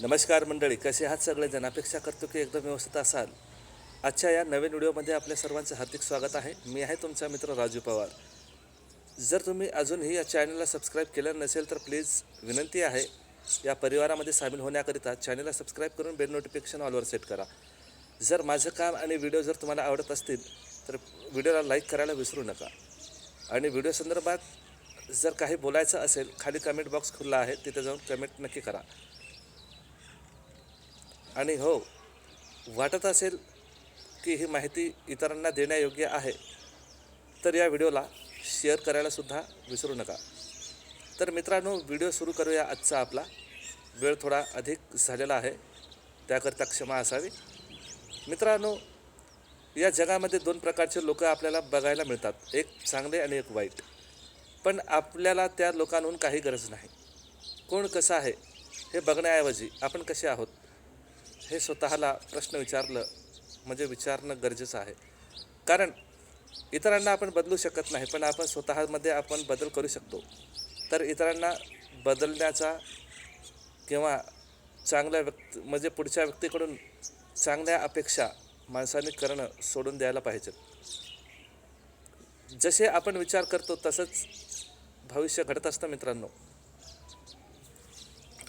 नमस्कार मंडळी कसे आहात सगळेजण? अपेक्षा करतो की एकदम व्यवस्थित असाल. आजच्या या नवीन व्हिडिओमध्ये आपल्या सर्वांचं हार्दिक स्वागत आहे. मी आहे तुमचा मित्र राजू पवार. जर तुम्ही अजूनही या चॅनलला सबस्क्राईब केलं नसेल तर प्लीज विनंती आहे या परिवारामध्ये सामील होण्याकरिता चॅनलला सबस्क्राईब करून बेल नोटिफिकेशन ऑलवर सेट करा. जर माझं काम आणि व्हिडिओ जर तुम्हाला आवडत असतील तर व्हिडिओला लाईक करायला विसरू नका. आणि व्हिडिओ संदर्भात जर काही बोलायचं असेल खाली कमेंट बॉक्स खुला आहे तिथे जाऊन कमेंट नक्की करा. आणि हो वाटत असेल की ही माहिती इतरांना देण्यायोग्य आहे तर या व्हिडिओला शेअर करायलासुद्धा विसरू नका. तर मित्रांनो व्हिडिओ सुरू करूया आजचा आपला. वेळ थोडा अधिक झालेला आहे त्याकरता क्षमा असावी. मित्रांनो या जगामध्ये दोन प्रकारचे लोक आपल्याला बघायला मिळतात एक चांगले आणि एक वाईट. पण आपल्याला त्या लोकांहून काही गरज नाही. कोण कसं आहे हे बघण्याऐवजी आपण कसे आहोत? हे स्वतःला प्रश्न विचारलं म्हणजे विचारणं गरजेचं आहे. कारण इतरांना आपण बदलू शकत नाही पण आपण स्वतःमध्ये आपण बदल करू शकतो. तर इतरांना बदलण्याचा किंवा चांगल्या व्यक्ती म्हणजे पुढच्या व्यक्तीकडून चांगल्या अपेक्षा माणसाने करणं सोडून द्यायला पाहिजेत जसे आपण विचार करतो तसंच भविष्य घडत असतं मित्रांनो.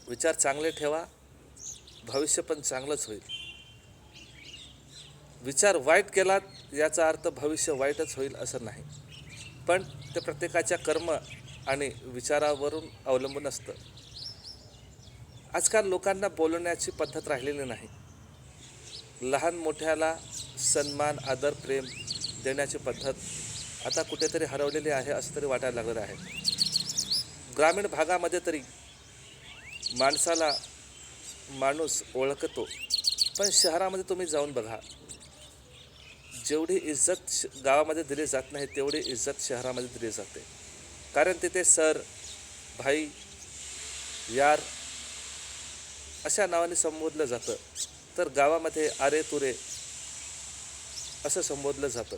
विचार चांगले ठेवा भविष्य पण चांगलंच होईल. विचार वाईट केलात याचा अर्थ भविष्य वाईटच होईल असं नाही. पण ते प्रत्येकाच्या कर्म आणि विचारावरून अवलंबून असतं. आजकाल लोकांना बोलवण्याची पद्धत राहिलेली नाही. लहान मोठ्याला सन्मान आदर प्रेम देण्याची पद्धत आता कुठेतरी हरवलेली आहे असं तरी वाटायला लागलेलं आहे. ग्रामीण भागामध्ये तरी माणसाला माणूस ओळखतो पण शहरामध्ये तुम्ही जाऊन बघा. जेवढी इज्जत श गावामध्ये दिली जात नाही तेवढी इज्जत शहरामध्ये दिली जाते. कारण तिथे सर भाई यार अशा नावाने संबोधलं जातं. तर गावामध्ये आरे तुरे असं संबोधलं जातं.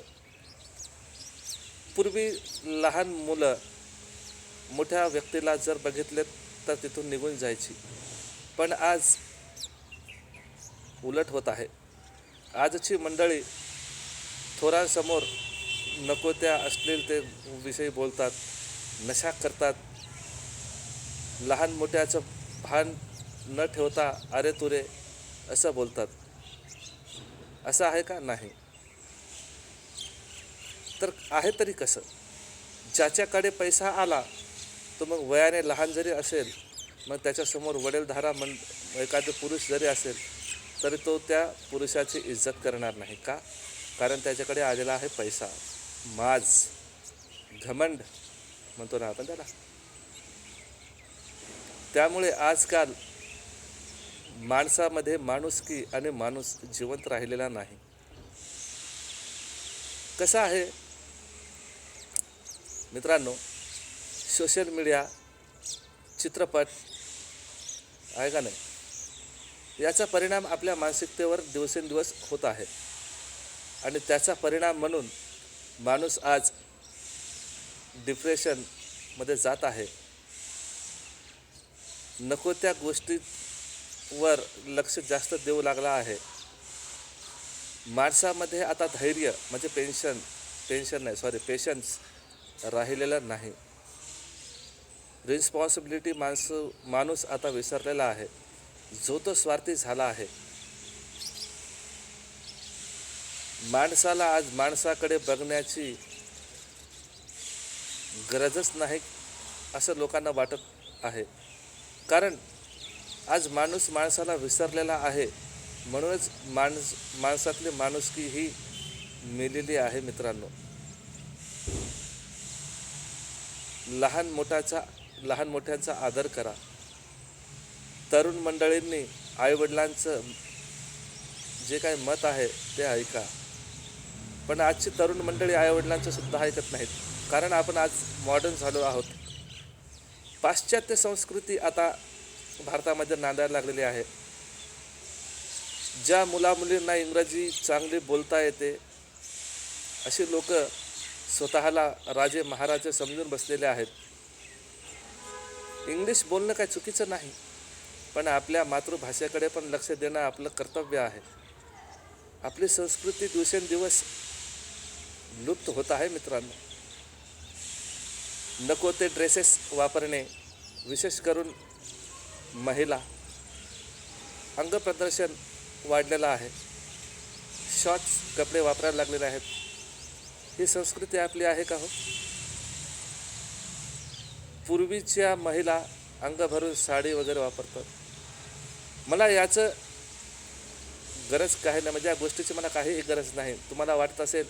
पूर्वी लहान मुलं मोठ्या व्यक्तीला जर बघितले तर तिथून निघून जायची. पण आज उलट होत आहे. आजची मंडळी थोरांसमोर नको त्या ते विषयी बोलतात नशा करतात. लहान मोठ्याचं भान न ठेवता अरे तुरे असं बोलतात. असं आहे का? नाही. तर आहे तरी कसं? ज्याच्याकडे पैसा आला तो मग वयाने लहान जरी असेल मग त्याच्यासमोर वडीलधारा मन एखादे पुरुष जरी असेल तरी तो त्या पुरुषाची इज्जत करणार नाही का? कारण त्याच्याकडे आलेला आहे पैसा. माज. घमंड. म्हणतो ना आपण त्याला. त्यामुळे आजकाल माणसामध्ये माणुसकी आणि माणूस जिवंत राहिलेला नाही. कसं आहे? मित्रांनो सोशल मीडिया चित्रपट आहे का नाही? याचा परिणाम आपल्या मानसिकतेवर दिवसेंदिवस होत आहे. आणि त्याचा परिणाम म्हणून माणूस आज डिप्रेशनमध्ये जात आहे. नको त्या गोष्टीवर लक्ष जास्त देऊ लागला आहे. माणसामध्ये आता धैर्य म्हणजे पेन्शन टेन्शन नाही सॉरी पेशन्स राहिलेलं नाही. रिस्पॉन्सिबिलिटी माणसं माणूस आता विसरलेला आहे. जो तो स्वार्थी झाला आहे. माणसाला आज माणसाकडे बघण्याची गरजच नाही असं लोकांना वाटत आहे. कारण आज माणूस माणसाला विसरलेला आहे. म्हणूनच माणस माणसातली माणुसकी ही मेलेली आहे मित्रांनो. लहान मोठ्याचा लहान मोठ्यांचा आदर करा. तरुण मंडळींनी आईवडिलांचं जे काही मत आहे ते ऐका. पण आजची तरुण मंडळी आईवडिलांचं सुद्धा ऐकत नाहीत. कारण आपण आज मॉडर्न झालो आहोत. पाश्चात्य संस्कृती आता भारतामध्ये नांदायला लागलेली आहे. ज्या मुलामुलींना इंग्रजी चांगली बोलता येते अशी लोक स्वतःला राजे महाराजे समजून बसलेले आहेत. इंग्लिश बोलणं काय चुकीचं नाही. पण आपल्या मातृभाषेकडे पण लक्ष देणं आपलं कर्तव्य आहे. आपली संस्कृती दिवसेंदिवस लुप्त होत आहे मित्रांनो. नको ते ड्रेसेस वापरणे विशेष करून महिला. अंगप्रदर्शन वाढलेलं आहे. शॉर्ट्स कपडे वापरायला लागलेले आहेत. ही संस्कृती आपली आहे का हो? पूर्वीच्या महिला अंग भरून साडी वगैरे वापरतात. मला याचं गरज काही नाही. म्हणजे या गोष्टीची मला काहीही गरज नाही. तुम्हाला वाटत असेल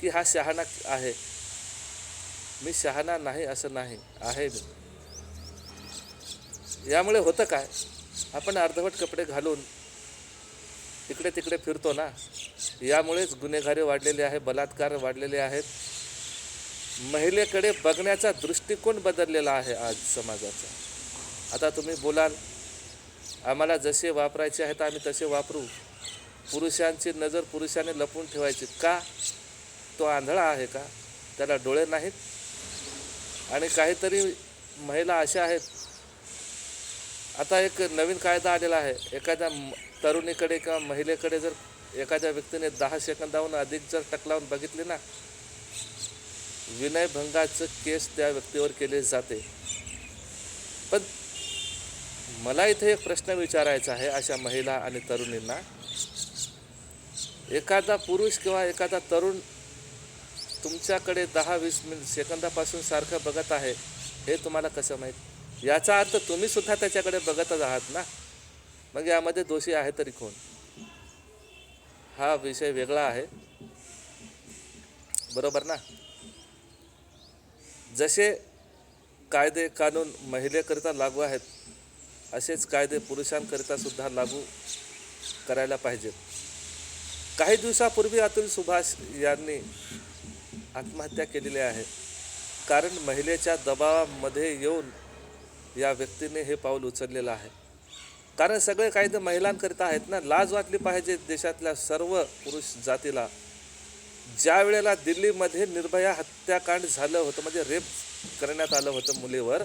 की हा शहाणा आहे. मी शहाणा नाही असं नाही. आहे मी. यामुळे होतं काय? आपण अर्धवट कपडे घालून इकडे तिकडे फिरतो ना. यामुळेच गुन्हेगारी वाढलेली आहे बलात्कार वाढलेले आहेत. महिलेकडे बघण्याचा दृष्टिकोन बदललेला आहे आज समाजाचा. आता तुम्ही बोलाल आम्हाला जसे वापरायचे आहेत आम्ही तसे वापरू. पुरुषांची नजर पुरुषाने लपून ठेवायची. का? तो आंधळा आहे का? त्याला डोळे नाहीत? आणि काहीतरी महिला अशा आहेत. आता एक नवीन कायदा आलेला आहे. एखाद्या म- तरुणीकडे किंवा महिलेकडे जर एखाद्या व्यक्तीने दहा सेकंदाहून अधिक जर टक लावून बघितले ना विनयभंगाचं केस त्या व्यक्तीवर केले जाते. पण मला इथे एक प्रश्न विचारायचा आहे अशा महिला आणि तरुणींना. एखादा पुरुष किंवा एखादा तरुण तुमच्याकडे दहा वीस मिनिट सेकंदापासून सारखं बघत आहे हे तुम्हाला कसं माहीत? याचा अर्थ तुम्ही सुद्धा त्याच्याकडे बघतच आहात ना? मग यामध्ये दोषी आहे तरी कोण? हा विषय वेगळा आहे. बरोबर ना? जसे कायदे कानून महिलेकरिता लागू आहेत असेच कायदे पुरुषांकरिता सुद्धा लागू करायला पाहिजेत काही दिवसापूर्वी अतुल सुभाष यांनी आत्महत्या केलेली आहे. कारण महिलेच्या दबावामध्ये येऊन या व्यक्तीने हे पाऊल उचललेलं आहे. कारण सगळे कायदे महिलांकरिता आहेत ना. लाज वाटली पाहिजे देशातल्या सर्व पुरुष जातीला. ज्या वेळेला दिल्लीमध्ये निर्भया हत्याकांड झालं होतं म्हणजे रेप करण्यात आलं होतं मुलीवर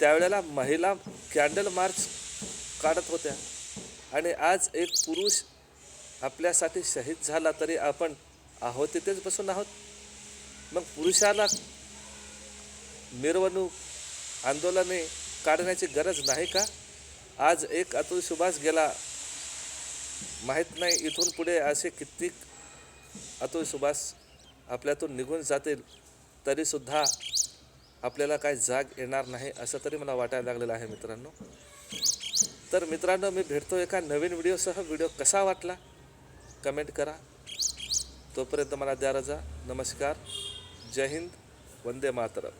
त्यावेळेला महिला कॅन्डल मार्च काढत होत्या. आणि आज एक पुरुष आपल्यासाठी शहीद झाला तरी आपण आहोत तिथेच बसून आहोत. मग पुरुषाला मिरवणूक आंदोलने काढण्याची गरज नाही का? आज एक अतुल सुभाष गेला. माहीत नाही इथून पुढे असे कित्येक अतुल सुभाष आपल्यातून निघून जातील तरीसुद्धा आपल्याला काय जाग येणार नाही असं तरी मला वाटायला लागलेलं आहे मित्रांनो. तर मित्रांनो मी भेटतो एका नवीन व्हिडिओसह. व्हिडिओ कसा वाटला? कमेंट करा. तोपर्यंत मला द्या रजा. नमस्कार. जय हिंद. वंदे मातरम.